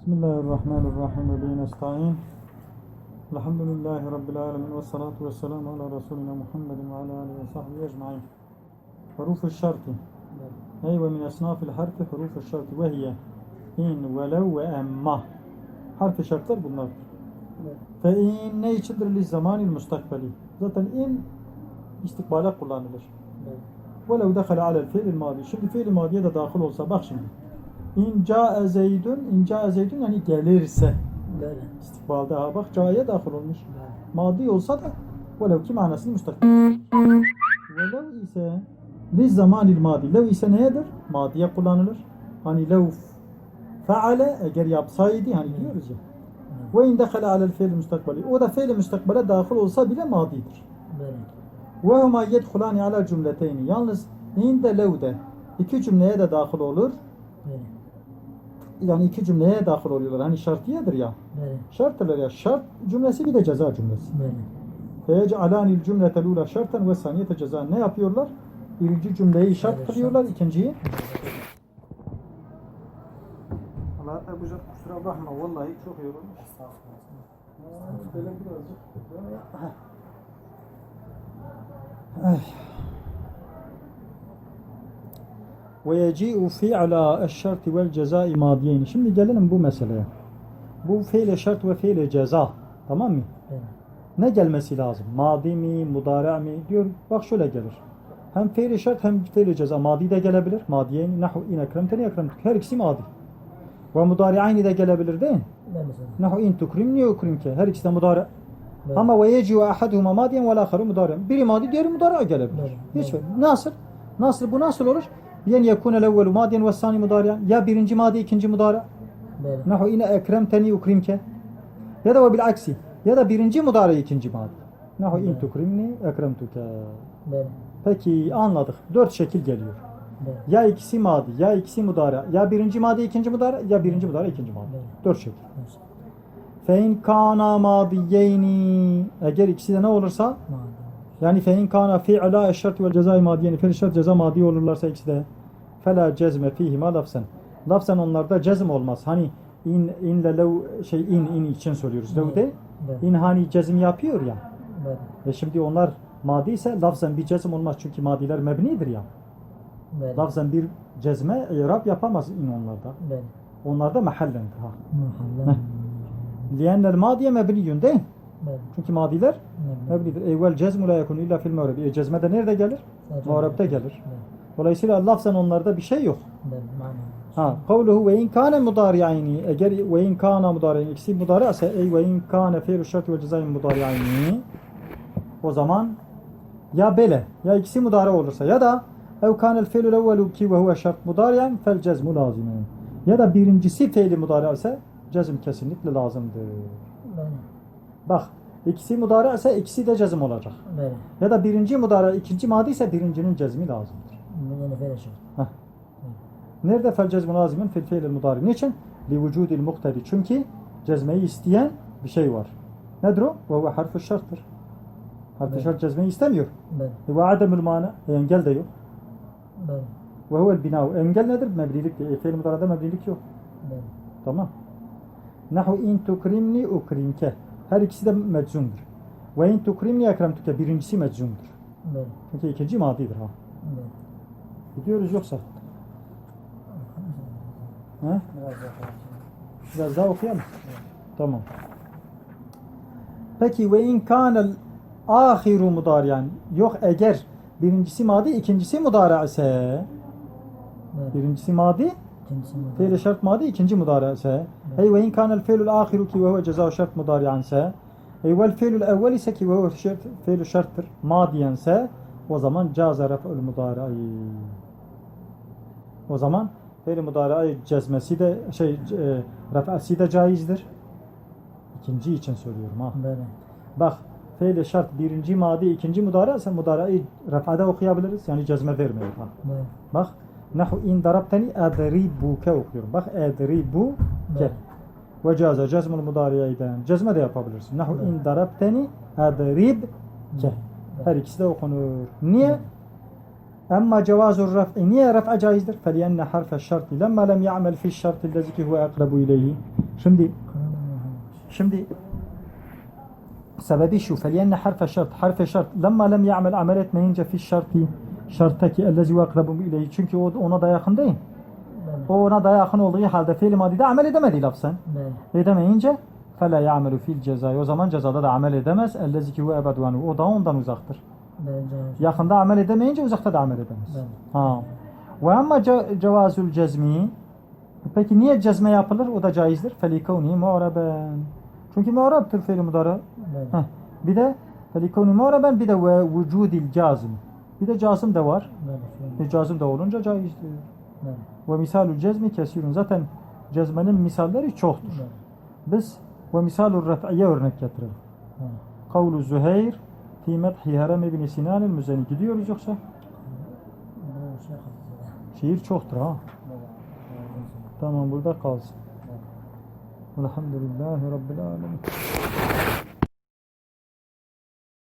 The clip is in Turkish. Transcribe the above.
بسم الله الرحمن الرحيم وبه نستعين الحمد لله رب العالمين والصلاة والسلام على رسولنا محمد وعلى آله وصحبه أجمعين حروف الشرط أي ومن أصناف الحرف حروف الشرط وهي إن ولو وأما حرف ne içindir li zamanil mustakbeli. Zaten in istikbale kullanılır. Velev dekhala alel fiil madi. Şimdi fiil madiye de dahil olsa bak şimdi. İn ca'e zeydun, in ca'e zeydun yani gelirse. Böyle. İstikbalde ha bak ca'ye dahil olmuş. Böyle. Madi olsa da velev ki manasını müstakbel. Velev ise li zamanil madi. Lev ise neyedir? Madiye kullanılır. Hani lev feale eğer yapsaydı hani diyoruz ya. Ve in dekhala alel fiil müstakbeli. O da fiil müstakbele dahil olsa bile madidir. Ve huma yedhulani ala cümleteyni. Yalnız inde levde iki cümleye de dahil olur. Böyle. Yani iki cümleye dahil oluyorlar. Hani şartiyedir ya. Böyle. Şarttırlar ya. Şart cümlesi bir de ceza cümlesi. Böyle. Feyec'alanil cümletel ula şartan ve saniyete ceza. Ne yapıyorlar? Birinci cümleyi şart Evet, kılıyorlar, şart. ikinciyi. Allah Ebu Cer kusura bakma vallahi çok yorulmuş. Böyle birazcık. Ay. Ve yeci'u fi'la eşşarti vel cezai madiyeyn. Şimdi gelelim bu meseleye. Bu fiile şart ve fiile ceza. Tamam mı? Ne gelmesi lazım? Madi mi, mudari mi? Diyor bak şöyle gelir. Hem fiili şart hem fiili ceza. Madi de gelebilir. Madiyeyn nahu in ekremteni ekremtuk. Her ikisi madi. Ve mudari'ayni de gelebilir değil mi? Nahu in tukrimni ukrimke. Her ikisi de mudari. Ama ve yeci'u ahaduhuma madiyen ve l'akharu mudari. Biri madi, diğeri mudari gelebilir. Evet, Hiç evet. Nasıl? Nasıl? Bu nasıl olur? Yen yekune levvelu madiyen ve sani mudariyen. Ya birinci madi, ikinci mudari. Nahu ine ekremteni ukrimke. Ya da ve bil aksi. Ya da birinci mudari ikinci madi. Nahu in tukrimni ekremtuke. Peki anladık. Dört şekil geliyor. Ya ikisi madi, ya ikisi mudari. Ya birinci madi, ikinci mudari. Ya birinci mudari, ikinci madi. Dört şekil. Fein kana madiyeyni. Eğer ikisi de ne olursa Madem. Yani fein kana fi'la eşşart ve cezai madiyeni. Fi'l şart ceza madi olurlarsa ikisi de. Fela cezme fihima lafzen. Lafzen onlarda cezm olmaz. Hani in inle lev şey in in için söylüyoruz. Lev de in hani cezm yapıyor ya. Böyle. E şimdi onlar madi ise lafzen bir cezm olmaz çünkü madiler mebnidir ya. Böyle. Lafzen bir cezme irab yapamaz in onlarda. Böyle. Onlarda mahallendir ha. Mahalle. Liyenler madiye mebniyün değil. Çünkü madiler mebnidir. Evvel cezmu la yekunu illa fil mağrebi. E, cezme de nerede gelir? Böyle. gelir. Dolayısıyla lafzen onlarda bir şey yok. Ha, kavluhu ve in kana mudari'ayni. Eğer ve in kana mudari'ayni ikisi mudari ise ey ve in kana fi'lu şart ve cezai mudari'ayni. O zaman ya bele ya ikisi mudari olursa ya da ev kanel fi'lul evvelu ki ve huve şart mudari'an fel cezmu lazimun. Ya da birincisi fi'li mudari ise cezm kesinlikle lazımdır. Bak ikisi mudari ise ikisi de cezm olacak. Böyle. Ya da birinci mudari ikinci madi ise birincinin cezmi lazımdır. Yani böyle şey. Nerede fel cezmu lazimin fil fiil mudari? Niçin? Li vücudil muktedi. Çünkü cezmeyi isteyen bir şey var. Nedir o? Ve huve harfu şarttır. Harfu Evet. şart cezmeyi istemiyor. Böyle. Ve ademül mana. E, engel de yok. Böyle. Ve huvel binau. Engel nedir? Meblilik değil. E, fiil mudarada meblilik yok. Böyle. Tamam. Nahu in tukrimni ukrimke. Her ikisi de meczumdur. Ve in tukrimni ekremtuke. Birincisi meczumdur. Böyle. Çünkü ikinci madidir ha. Böyle. Gidiyoruz yoksa. He? Biraz daha. Biraz daha okuyalım. Tamam. Peki ve in kanel ahiru mudariyan yok eğer birincisi madi ikincisi mudari ise Böyle. birincisi madi İkincisi mi? fiil şart madi ikinci mudari ise hey ve in kanel fiilul ahiru ki ve huve ceza şart mudariyan ise hey vel fiilul evvel ise ki ve huve şart fiilul şarttır madiyen ise o zaman caza ref'ül mudari o zaman fiil mudari cezmesi de şey e, ref'si de caizdir İkinci için söylüyorum ha. Böyle. Bak fiil şart birinci madi ikinci mudari ise mudari'yi ref'ada okuyabiliriz. Yani cezme vermiyor ha. Böyle. Bak nahu in darabteni adribuke okuyorum. Bak adribu ke. Ve caza cezmul mudariyeyden. Cezme de yapabilirsin. Nahu in darabteni adribke. Her ikisi de okunur. Niye? Ama cevazur raf'i. E, niye raf'a caizdir? Feliyenne harfe şartı. Lemma lem ya'mel fi şartı lezi ki huve akrabu ileyhi. Şimdi şimdi sebebi şu. Feliyenne harfe şart. Harfe şart. Lemma lem ya'mel amel etmeyince fi şartı. Şarttaki ellezi ve akrabu ileyhi. Çünkü o ona da yakın değil. O ona daha yakın olduğu halde fiil madide amel edemedi lafzen. Evet. Edemeyince fele ya'melu fil cezayı. O zaman cezada da amel edemez. Ellezi ki ve O da ondan uzaktır. Yakında amel edemeyince uzakta da amel edemez. Evet. Ha. Ve ama cevazül cezmi Peki niye cezme yapılır? O da caizdir. Felikavni mu'raben. Çünkü mu'rabtır fiil mudara. Evet. Heh. Bir de felikavni mu'raben bir de ve vücudil cazim. Bir de cazım da var. Evet. E, cazım da olunca caizdir. Evet. Ve misalul cezmi kesirun. Zaten cezmenin misalleri çoktur. Bəli. Biz ve misalul ref'iye örnek getirelim. Ha. Kavlu Züheyr fi medhi Herem ibn Sinan el-Müzeni. Gidiyoruz yoksa? Şiir çoktur ha. Tamam burada kalsın. Elhamdülillahi Rabbil Alemin.